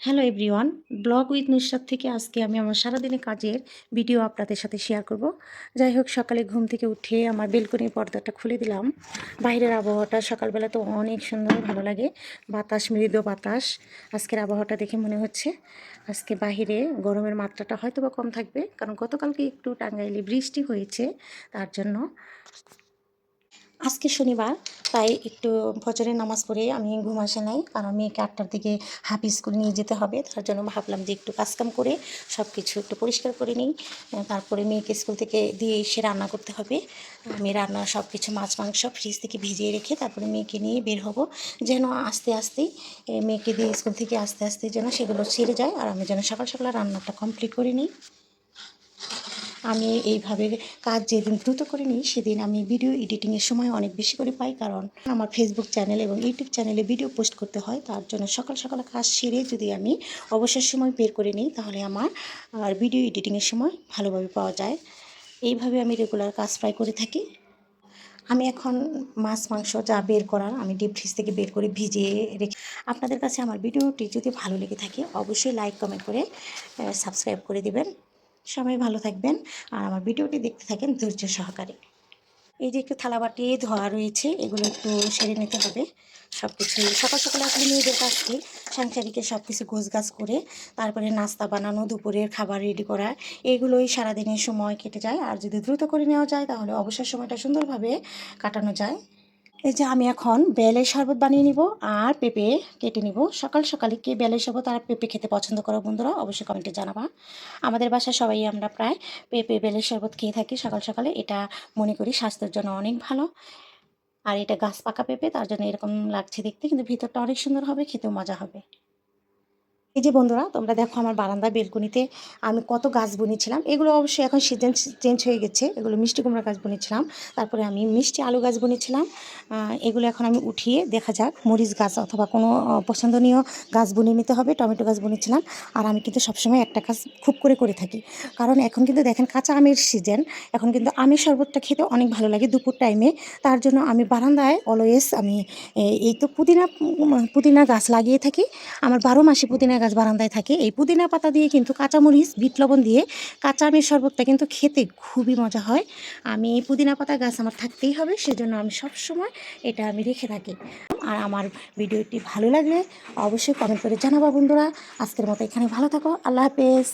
Hello everyone vlog with Nusrat থেকে আজকে আমি আমার সারাদিনের কাজের ভিডিও আপনাদের সাথে শেয়ার করব। যাই হোক, সকালে ঘুম থেকে উঠে আমার বেলকনির পর্দাটা খুলে দিলাম। বাইরের আবহাওয়াটা সকালবেলা তো অনেক সুন্দর, ভালো লাগে। বাতাস, মৃদু বাতাস। আজকের আবহাওয়াটা দেখে মনে হচ্ছে আজকে বাইরে গরমের মাত্রাটা হয়তো বা কম থাকবে, কারণ গতকালকে একটু টাঙ্গাইলে বৃষ্টি হয়েছে, তার জন্য আজকে শনিবার, তাই একটু ফজরের নামাজ পড়ে আমি ঘুম আসে নাই। কারণ মেয়েকে আটটার দিকে হাফি স্কুল নিয়ে যেতে হবে। তার জন্য ভাবলাম যে একটু কাজকাম করে সব কিছু একটু পরিষ্কার করে নিই। তারপরে মেয়েকে স্কুল থেকে দিয়ে এসে রান্না করতে হবে। আমি রান্না সব কিছু মাছ, মাংস ফ্রিজ থেকে ভিজিয়ে রেখে তারপরে মেয়েকে নিয়ে বের হব। যেন আস্তে আস্তেই মেয়েকে দিয়ে স্কুল থেকে আস্তে আস্তে যেন সেগুলো ছেড়ে যায়। আর আমি যেন সকাল সকাল রান্নাটা কমপ্লিট করে নিই। আমি এইভাবে কাজ যেদিন দ্রুত করে নিই, সেদিন আমি ভিডিও এডিটিংয়ের সময় অনেক বেশি করে পাই। কারণ আমার ফেসবুক চ্যানেল এবং ইউটিউব চ্যানেলে ভিডিও পোস্ট করতে হয়, তার জন্য সকাল সকাল কাজ সেরে যদি আমি অবসর সময় বের করে নিই, তাহলে আমার আর ভিডিও এডিটিংয়ের সময় ভালোভাবে পাওয়া যায়। এইভাবে আমি রেগুলার কাজ প্রায় করে থাকি। আমি এখন মাছ, মাংস যা বের করার আমি ডিপ ফ্রিজ থেকে বের করে ভিজিয়ে রেখে আপনাদের কাছে আমার ভিডিওটি যদি ভালো লেগে থাকে, অবশ্যই লাইক কমেন্ট করে সাবস্ক্রাইব করে দিবেন। সবাই ভালো থাকবেন আর আমার ভিডিওটি দেখতে থাকেন ধৈর্য সহকারে। এই যে একটু থালাবাটি ধোয়া রয়েছে, এগুলো একটু সেরে নিতে হবে। সব কিছু সকাল সকালে আসলে মেয়েদের কাছ থেকে সাংসারিকে সব কিছু গোছগাছ করে, তারপরে নাস্তা বানানো, দুপুরের খাবার রেডি করা, এগুলোই সারাদিনের সময় কেটে যায়। আর যদি দ্রুত করে নেওয়া যায়, তাহলে অবসর সময়টা সুন্দরভাবে কাটানো যায়। এই যে আমি এখন বেলের শরবত বানিয়ে নিব আর পেঁপে কেটে নিব। সকাল সকালে কে বেলে শরবত আর পেঁপে খেতে পছন্দ করো বন্ধুরা অবশ্যই কমেন্টে জানাবা। আমাদের বাসায় সবাই আমরা প্রায় পেঁপে, বেলের শরবত খেয়ে থাকি সকাল সকালে। এটা মনে করি স্বাস্থ্যের জন্য অনেক ভালো। আর এটা গাছ পাকা পেঁপে, তার জন্য এরকম লাগছে দেখতে, কিন্তু ভিতরটা অনেক সুন্দর হবে, খেতেও মজা হবে। এই যে বন্ধুরা, তোমরা দেখো আমার বারান্দা বেলকনিতে আমি কত গাছ বুনেছিলাম। এগুলো অবশ্যই এখন সিজন চেঞ্জ হয়ে গেছে। এগুলো মিষ্টি কুমড়া গাছ বুনেছিলাম। তারপরে আমি মিষ্টি আলু গাছ বুনেছিলাম। এগুলো এখন আমি উঠিয়ে দেখা যাক মরিচ গাছ অথবা কোনো পছন্দনীয় গাছ বুনে নিতে হবে, টমেটো গাছ বুনেছিলাম। আর আমি কিন্তু সবসময় একটা কাজ খুব করে করে থাকি। কারণ এখন কিন্তু দেখেন কাঁচা আমের সিজন এখন কিন্তু আমের শরবতটা খেতে অনেক ভালো লাগে দুপুর টাইমে তার জন্য আমি বারান্দায় অলওয়েজ আমি এই তো পুদিনা পুদিনা গাছ লাগিয়ে থাকি। আমার বারো মাসে পুদিনা গাছ বারান্দায় থাকে, এই পুদিনা পাতা দিয়ে কিন্তু কাঁচামরিচ, বিট লবণ দিয়ে কাঁচা আমের শরবতটা কিন্তু খেতে খুবই মজা হয়। আমি এই পুদিনা পাতা গাছ আমার থাকতেই হবে, সেজন্য আমি সব সময় এটা আমি রেখে থাকি। আর আমার ভিডিওটি ভালো লাগলে অবশ্যই কমেন্ট করে জানাবা বন্ধুরা। আজকের মতো এখানে ভালো থাকো, আল্লাহ হাফেজ।